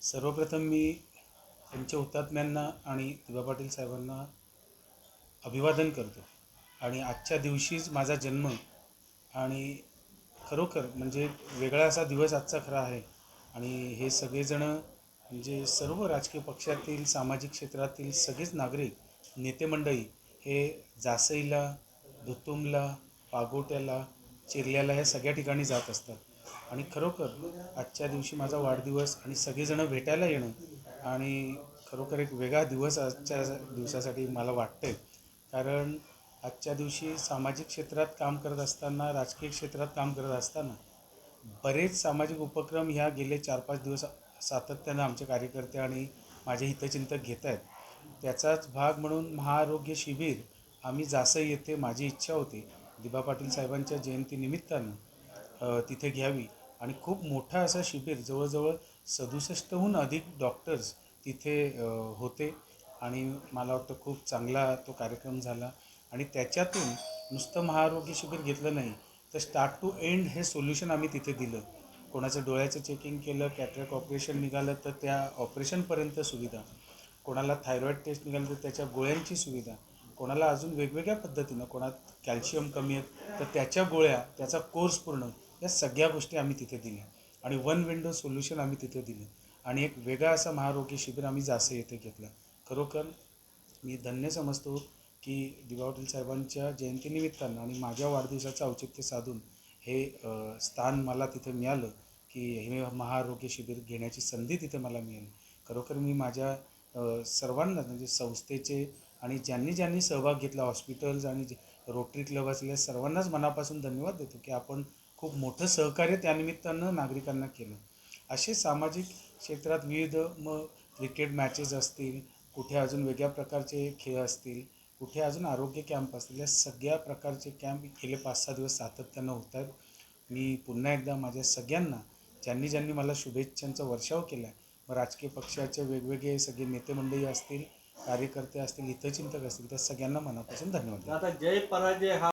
सर्वप्रथम मी त्यांच्या हुतात्म्यांना आणि दिवा पाटील साहेबांना अभिवादन करतो. आणि आजच्या दिवशीच माझा जन्म आणि खरोखर म्हणजे वेगळा असा दिवस आजचा खरा आहे. आणि हे सगळेजणं म्हणजे सर्व राजकीय पक्षातील सामाजिक क्षेत्रातील सगळेच नागरिक नेतेमंडळी हे जासईला धुतुमला पागोट्याला चिरल्याला ह्या सगळ्या ठिकाणी जात असतात. आणि खरोखर आजच्या दिवशी माझा वाढदिवस आणि सगळेजणं भेटायला येणं आणि खरोखर एक वेगळा दिवस आजच्या दिवसासाठी मला वाटतंय. कारण आजच्या दिवशी सामाजिक क्षेत्रात काम करत असताना राजकीय क्षेत्रात काम करत असताना बरेच सामाजिक उपक्रम ह्या गेले चार पाच दिवस सातत्यानं आमचे कार्यकर्ते आणि माझे हितचिंतक घेत आहेत. त्याचाच भाग म्हणून महाआरोग्य शिबिर आम्ही जासई येथे माझी इच्छा होती. दिबा पाटील साहेबांच्या जयंतीनिमित्तानं तिथे घ्यावी. आणि खूप मोठा असा शिबिर जवळजवळ सदुसष्टहून अधिक डॉक्टर्स तिथे होते. आणि मला वाटतं खूप चांगला तो कार्यक्रम झाला. आणि त्याच्यातून नुसतं महाआरोग्य शिबिर घेतलं नाही तर स्टार्ट टू एंड हे सोल्युशन आम्ही तिथे दिलं. कोणाचं डोळ्याचं चेकिंग केलं कॅटरॅक ऑपरेशन निघालं तर त्या ऑपरेशनपर्यंत सुविधा. कोणाला थायरॉईड टेस्ट निघालं तर त्याच्या गोळ्यांची सुविधा. कोणाला अजून वेगवेगळ्या पद्धतीनं कोणात कॅल्शियम कमी आहेत तर त्याच्या गोळ्या त्याचा कोर्स पूर्ण या सगळ्या गोष्टी आम्ही तिथे दिल्या. आणि वन विंडो सोल्युशन आम्ही तिथे दिलं. आणि एक वेगळा असा महारोगी शिबिर आम्ही जासे येथे घेतला. खरोखर मी धन्य समजतो की दिवा पाटील साहेबांच्या जयंतीनिमित्तानं आणि माझ्या वाढदिवसाचं औचित्य साधून हे स्थान मला तिथे मिळालं की हे महाआरोग्य शिबिर घेण्याची संधी तिथे मला मिळाली. खरोखर मी माझ्या सर्वांना म्हणजे संस्थेचे आणि ज्यांनी ज्यांनी सहभाग घेतला हॉस्पिटल्स आणि जे रोटरी क्लब असलेल्या सर्वांनाच मनापासून धन्यवाद देतो की आपण खूप मोठं सहकार्य त्यानिमित्तानं नागरिकांना केलं. असे सामाजिक क्षेत्रात विविध मग क्रिकेट मॅचेस असतील कुठे अजून वेगळ्या प्रकारचे खेळ असतील कुठे अजून आरोग्य कॅम्प असतील या सगळ्या प्रकारचे कॅम्प गेले पाच सहा दिवस सातत्यानं होत आहेत मी पुन्हा एकदा माझ्या सगळ्यांना ज्यांनी ज्यांनी मला शुभेच्छांचा वर्षाव केला आहे मग राजकीय पक्षाचे वेगवेगळे सगळे नेते मंडळी असतील कार्यकर्ते असतील हितचिंतक असतील त्या सगळ्यांना मनापासून धन्यवाद आता जय पराजय हा